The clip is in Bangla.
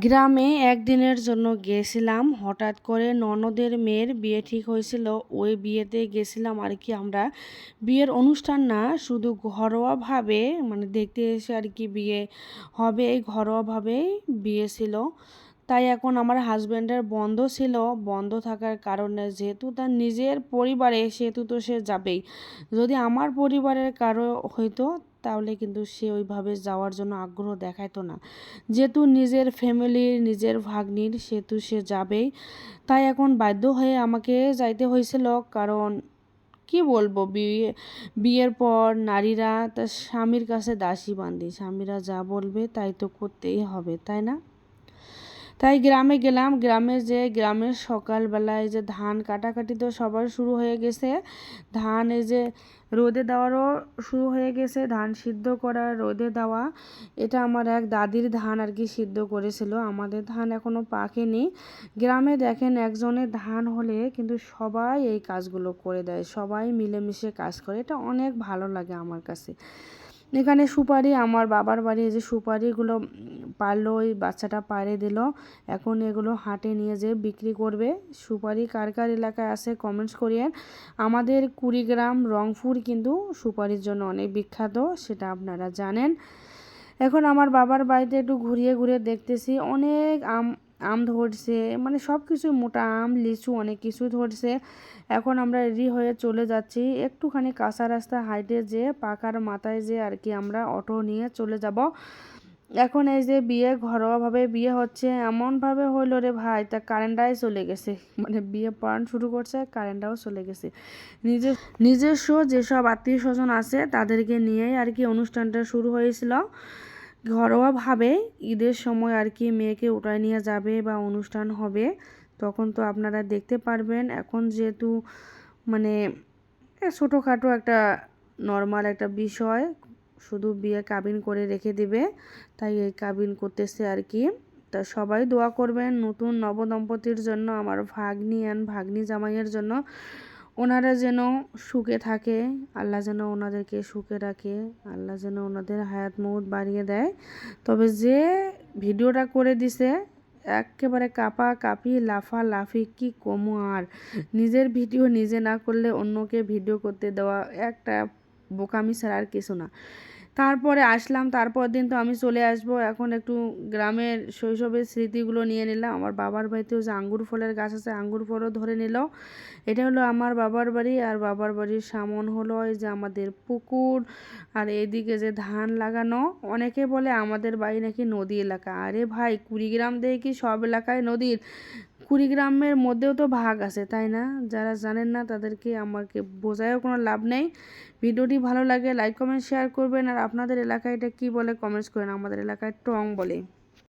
গ্রামে একদিনের জন্য গেছিলাম, হঠাৎ করে ননদের মেয়ের বিয়ে ঠিক হয়েছিল। ওই বিয়েতে গেছিলাম আর কি আমরা। বিয়ের অনুষ্ঠান না, শুধু ঘরোয়াভাবে মানে দেখতে এসে আর কি বিয়ে হবে, এই ঘরোয়াভাবেই বিয়ে ছিল। তাই এখন আমার হাজব্যান্ডের বন্ধ ছিল। বন্ধ থাকার কারণে যেহেতু তার নিজের পরিবারে, সেহেতু তো সে যাবেই। যদি আমার পরিবারের কারও হয়তো তাহলে কিন্তু সে ওইভাবে যাওয়ার জন্য আগ্রহ দেখাইতো না। যেহেতু নিজের ফ্যামিলির নিজের ভাগ্নির, সেহেতু সে যাবেই। তাই এখন বাধ্য হয়ে আমাকে যাইতে হয়েছিল, কারণ কি বলব, বিয়ে, বিয়ের পর নারীরা তার স্বামীর কাছে দাসী বান্ধি স্বামীরা যা বলবে তাই তো করতেই হবে, তাই না? তাই গ্রামে গেলাম। গ্রামে যে, গ্রামের সকালবেলায় যে ধান কাটাকাটি তো সবার শুরু হয়ে গেছে। ধান এই যে রোদে দেওয়ারও শুরু হয়ে গেছে। ধান সিদ্ধ করা, রোদে দেওয়া, এটা আমার এক দাদির ধান আর কি সিদ্ধ করেছিল। আমাদের ধান এখনও পাকেনি। গ্রামে দেখেন একজনের ধান হলে কিন্তু সবাই এই কাজগুলো করে দেয়। সবাই মিলেমিশে কাজ করে। এটা অনেক ভালো লাগে আমার কাছে। এখানে সুপারি, আমার বাবার বাড়ি এই যে সুপারিগুলো পারল ওই বাচ্চাটা পাড়ে দিল। এখন এগুলো হাটে নিয়ে যেয়ে বিক্রি করবে। সুপারি কার কার এলাকায় আছে কমেন্টস করিয়েন। আমাদের কুড়িগ্রাম, রংপুর কিন্তু সুপারির জন্য অনেক বিখ্যাত, সেটা আপনারা জানেন। এখন আমার বাবার বাড়িতে একটু ঘুরিয়ে ঘুরিয়ে দেখতেছি। অনেক আম আম ধরছে মানে সব কিছু মোটা আম, লিচু অনেক কিছু ধরছে। এখন আমরা রেডি হয়ে চলে যাচ্ছি। একটুখানি কাঁচা রাস্তা হাইটে যে পাকার মাথায় যে আর কি আমরা অটো নিয়ে চলে যাব। এখন এই যে বিয়ে ঘরোয়াভাবে বিয়ে হচ্ছে, এমনভাবে হইল রে ভাই, তা কারেন্টটাই চলে গেছে। মানে বিয়ে পড়ান শুরু করছে কারেন্টটাও চলে গেছে। নিজের নিজস্ব যেসব আত্মীয় স্বজন আছে, তাদেরকে নিয়েই আর কি অনুষ্ঠানটা শুরু হয়েছিল। ঘরোয়াভাবে ঈদের সময় আর কি মেয়েকে উঠায় নিয়ে যাবে বা অনুষ্ঠান হবে, তখন তো আপনারা দেখতে পারবেন। এখন যেহেতু মানে ছোটোখাটো একটা নর্মাল একটা বিষয় শুধু বিয়ে কাবিন করে রেখে দিবে, তাই এই কাবিন করতেছে আর কি। তা সবাই দোয়া করবেন নতুন নবদম্পতির জন্য, আমার ভাগ্নি অ্যান্ড ভাগ্নি জামাইয়ের জন্য। ওনারা যেন সুখে থাকে, আল্লাহ যেন ওনাদেরকে সুখে রাখে, আল্লাহ যেন ওনাদের হায়াত মৌত বাড়িয়ে দেয়। তবে যে ভিডিওটা করে দিছে, একেবারে কাপা কাপি, লাফা লাফি, কি কমু আর। নিজের ভিডিও নিজে না করলে অন্যকে ভিডিও করতে দেওয়া একটা বোকামি ছাড়া আর কিছু না। তারপরে আসলাম, তারপর দিন তো আমি চলে আসব। এখন একটু গ্রামের শৈশবের স্মৃতিগুলো নিয়ে নিলাম। আমার বাবার বাড়িতেও যে আঙ্গুর ফলের গাছ আছে, আঙ্গুর ফলও ধরে নিল। এটা হলো আমার বাবার বাড়ি আর বাবার বাড়ির সামন হলো এই যে আমাদের পুকুর আর এদিকে যে ধান লাগানো। অনেকে বলে আমাদের বাড়ি নাকি নদী এলাকা। আরে ভাই, কুড়িগ্রাম দিয়ে কি সব এলাকায় নদীর। কুড়িগ্রামের মধ্যেও তো ভাগ আছে, তাই না? যারা জানেন না তাদেরকে আমাকে বোঝায়ও কোনো লাভ নেই। ভিডিওটি ভালো লাগে লাইক কমেন্ট শেয়ার করবেন। আর আপনাদের এলাকায় এটা কী বলে? কমেন্টস করেন। আমাদের এলাকায় টং বলে।